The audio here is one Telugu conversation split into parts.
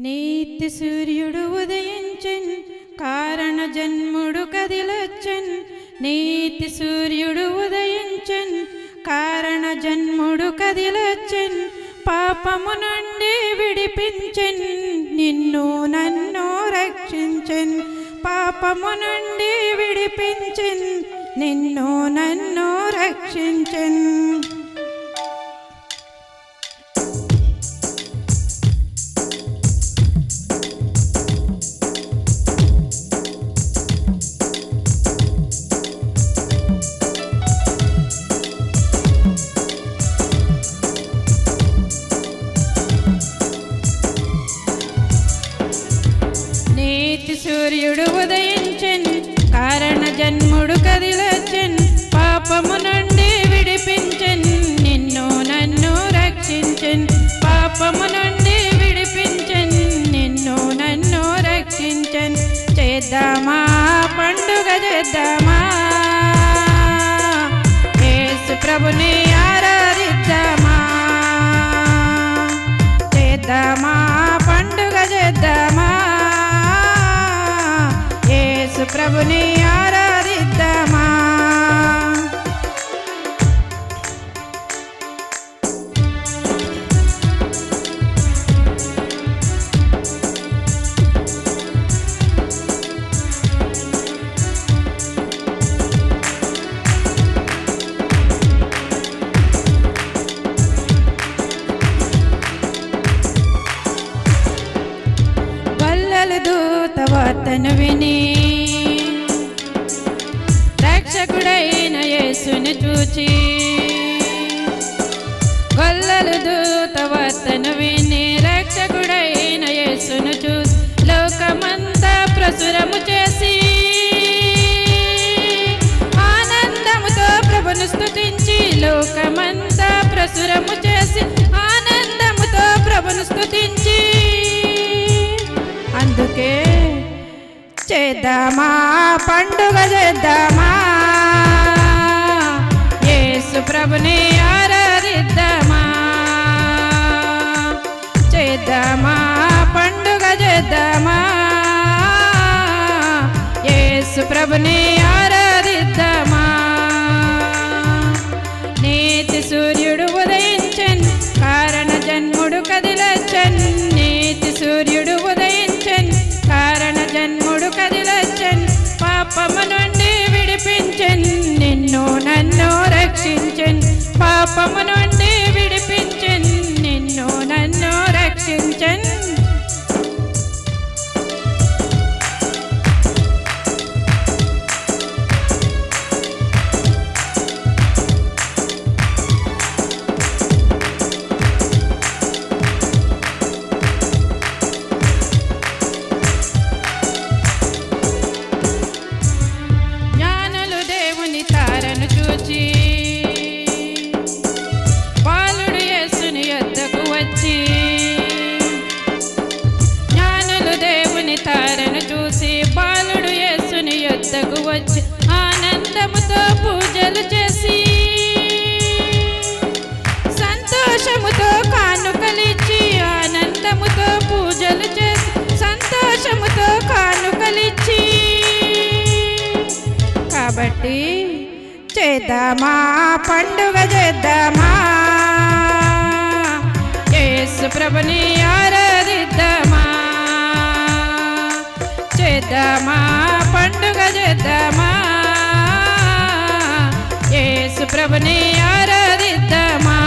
నీతి సూర్యుడు ఉదయించన్ కారణ జన్ముడు కదిలొచ్చన్. నీతి సూర్యుడు ఉదయించన్ కారణ జన్ముడు కదిలొచ్చన్. పాపము నుండి విడిపించన్ నిన్ను నన్ను రక్షించన్. పాపము నుండి విడిపించన్ నిన్ను నన్ను రక్షించన్. నీతి సూర్యుడు ఉదయించెన్ కారణ జన్ముడు కదిలచెన్ పాపము నుండి విడిపించెన్ నిన్ను నన్ను రక్షించెన్ పాపము నుండి విడిపించెన్ నిన్ను నన్ను రక్షించెన్. చేద్దామా? పండుగ చేద్దామా? యేసు ప్రభుని ప్రభుని ఆరాధిద్దామా? తను దూత విని యేసుని చూచి గొల్లలు దూత వార్తను విని రక్షకుడైన యేసును చూసి లోకమంతా ప్రసురము చేసి ఆనందముతో ప్రభును స్థుతించి లోకమంతా ప్రసురము చేసి ఆనందముతో ప్రభును స్థుతించి అందుకే చేద్దామా పండుగ చేద్దామా యేసు ప్రభుని ఆరాధిద్దామా? చేద్దామా? పండుగ చేద్దామా? యేసు ప్రభుని పాపము వద్దకు వచ్చి ఆనందముతో పూజలు చేసి సంతోషముతో కానుకలిచ్చి ఆనందముతో పూజలు చేసి సంతోషముతో కానుకలిచ్చి. కాబట్టి చేద్దామా? పండుగ చేద్దామా? యేసు ప్రభుని ఆరాధిద్దామా? చేద్దామా? పండుగ ప్రభుని ఆరాధిద్దామా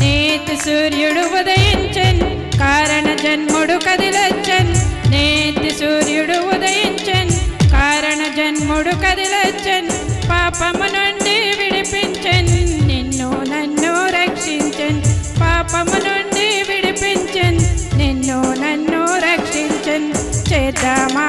నీతి సూర్యుడు ఉదయించన్ కారణ జన్ముడు కదిలచ్చన్ నీతి సూర్యుడు ఉదయించన్ కారణ జన్ముడు కదిలచ్చన్ పాపము నుండి విడిపించన్ నిన్ను నన్ను రక్షించన్ పాపము నుండి విడిపించన్ నిన్ను నన్ను రక్షించన్ చేద్దామా